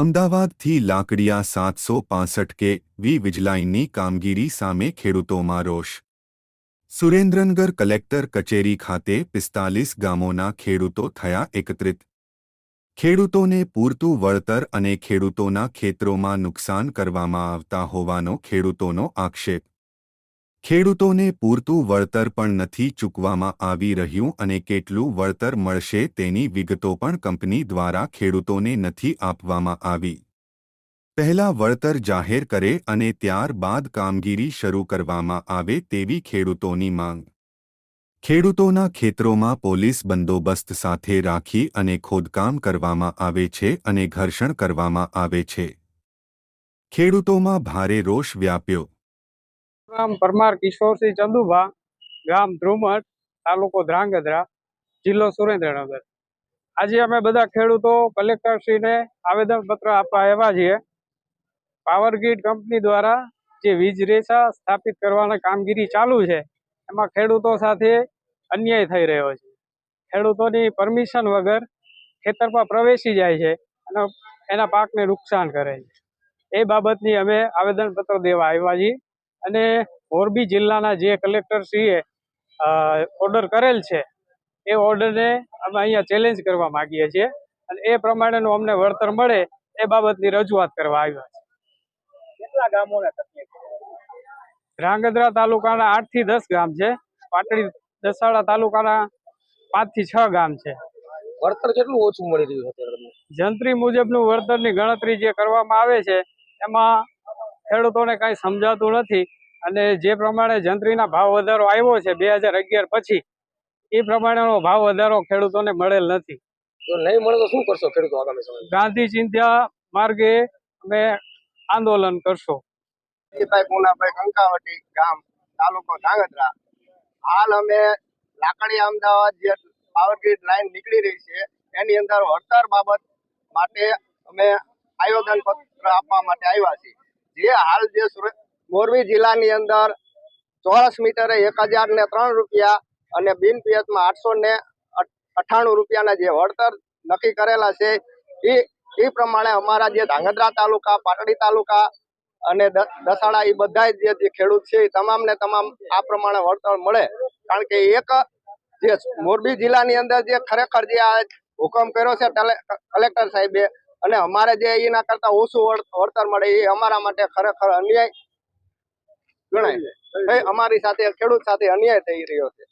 અમદાવાદથી લાકડિયા સાતસો પાસઠ કે વી વીજલાઇનની કામગીરી સામે ખેડૂતોમાં રોષ. સુરેન્દ્રનગર કલેક્ટર કચેરી ખાતે પિસ્તાલીસ ગામોના ખેડૂતો થયા એકત્રિત. ખેડૂતોને પૂરતું વળતર અને ખેડૂતોના ખેતરોમાં નુકસાન કરવામાં આવતા હોવાનો ખેડૂતોનો આક્ષેપ. ખેડૂતોને પૂરતું વળતર પણ નથી ચૂકવામાં આવી રહ્યું અને કેટલું વળતર મળશે તેની વિગતો પણ કંપની દ્વારા ખેડૂતોને નથી આપવામાં આવી. પહેલા વળતર જાહેર કરે અને ત્યારબાદ કામગીરી શરૂ કરવામાં આવે તેવી ખેડૂતોની માંગ. ખેડૂતોના ખેતરોમાં પોલીસ બંદોબસ્ત સાથે રાખી અને ખોદકામ કરવામાં આવે છે અને ઘર્ષણ કરવામાં આવે છે. ખેડૂતોમાં ભારે રોષ વ્યાપ્યો. નામ પરમાર કિશોરસિંહ ચંદુભા, ગામ ધ્રુમટ તાલુકો ધ્રાંગધ્રા, જિલ્લો સુરેન્દ્રનગર. આજે અમે બધા ખેડૂતો, કલેક્ટરશ્રીને આવેદનપત્ર આપવા આવ્યા છીએ. પાવર ગ્રીડ કંપની દ્વારા જે વીજ રેસા સ્થાપિત કરવાની કામગીરી ચાલુ છે, એમાં ખેડૂતો સાથે અન્યાય થઈ રહ્યો છે. ખેડૂતોની પરમિશન વગર ખેતરમાં પ્રવેશી જાય છે અને એના પાકને નુકસાન કરે છે. એ બાબતની અમે આવેદનપત્ર દેવા આવ્યા છીએ. અને મોરબી જિલ્લાના જે કલેક્ટરશ્રીએ ઓર્ડર કરેલ છે એ ઓર્ડરને અમે અહીંયા ચેલેન્જ કરવા માગીએ છીએ. અને એ પ્રમાણેનું અમને વળતર મળે એ બાબતની રજૂઆત કરવા આવ્યા છે કેટલા ગામોને ધ્રાંગધ્રા તાલુકાના આઠથી દસ ગામ છે. પાટડી દસાડા તાલુકાના પાંચથી છ ગામ છે. વળતર કેટલું ઓછું મળી રહ્યું છે જંત્રી મુજબનું વળતરની ગણતરી જે કરવામાં આવે છે એમાં ખેડૂતોને કાંઈ સમજાતું નથી અને જે પ્રમાણે જંત્રીના ભાવ વધારો આવ્યો છે બે હજાર અગિયાર પછી એ પ્રમાણેનો ભાવ વધારો ખેડૂતોને મળેલ નથી. નહીં મળે તો શું કરશો ખેડૂતો આગામી સમય ગાંધી ચિંત્યા માર્ગે અમે આંદોલન કરશો. પૂનાભાઈ કંકાવટી ગામ તાલુકો ધાંગધ્રા. હાલ અમે લાકડી અમદાવાદ જે પાવર ગ્રીડ લાઈન નીકળી રહી છે એની અંદર હડતાળ બાબત માટે અમે આયોજન પત્ર આપવા માટે આવ્યા છીએ. જે હાલ જે મોરબી જિલ્લાની અંદર ચોરસ મીટરે એક હજાર ને ત્રણ રૂપિયા અને બિન પિયતમાં આઠસો ને અઠાણું રૂપિયાના જે વળતર નક્કી કરેલા છે, એ એ પ્રમાણે અમારા જે ધાંગધ્રા તાલુકા, પાટડી તાલુકા અને દસાડા એ બધા જે ખેડૂત છે, એ તમામને તમામ આ પ્રમાણે વળતર મળે. કારણ કે એક જે મોરબી જિલ્લાની અંદર જે ખરેખર જે આ હુકમ કર્યો છે કલેક્ટર સાહેબે અને અમારે જે એના કરતા ઓછું વળતર મળે એ અમારા માટે ખરેખર અન્યાય ગણાય. અમારી સાથે ખેડૂત સાથે અન્યાય થઈ રહ્યો છે.